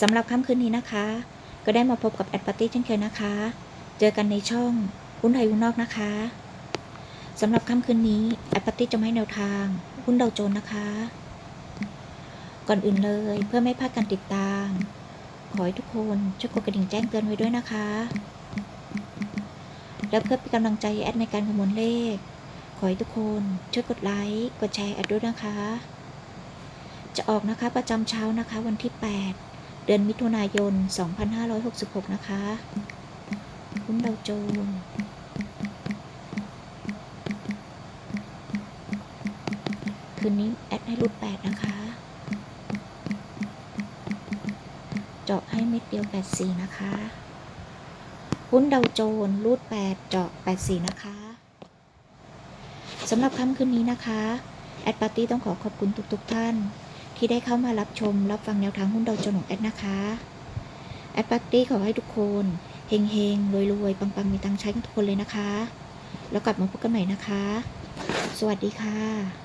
สำหรับค่ำคืนนี้นะคะ ก็ได้มาพบกับแอดปาร์ตี้เช่นเคยนะคะ เจอกันในช่องหุ้นไทยหุ้นนอกนะคะสำหรับค่ำคืนนี้แอดปาร์ตี้จะไม่ให้แนวทางหุ้นดาวโจนนะคะ ก่อนอื่นเลยเพื่อไม่พลาดการติดตาม ขอให้ทุกคนช่วยกดกระดิ่งแจ้งเตือนไว้ด้วยนะคะ แล้วเพื่อเป็นกำลังใจแอดในการคำนวณเลข ขอให้ทุกคนช่วยกดไลค์กดแชร์แอดด้วยนะคะจะออกนะคะประจำเช้านะคะวันที่ 8 เดือนมิถุนายน 2566 นะคะ หุ้นดาวโจนส์คืนนี้แอดให้รุด8นะคะ เจาะให้เม็ดเดียว 84 นะคะ หุ้นดาวโจนส์รูด 8 เจาะ 84 นะคะสำหรับค่ำคืนนี้นะคะ แอดปาร์ตี้ต้องขอขอบคุณทุกๆทท่าน ที่ได้เข้ามารับชม รับฟังแนวทางหุ้นดาวโจนส์ของแอดนะคะ แอดปาร์ตี้ขอให้ทุกคนเฮงเฮงรวยรวยๆปังๆมีตังใช้กันทุกคนเลยนะคะ แล้วกลับมาพบกันใหม่นะคะ สวัสดีค่ะ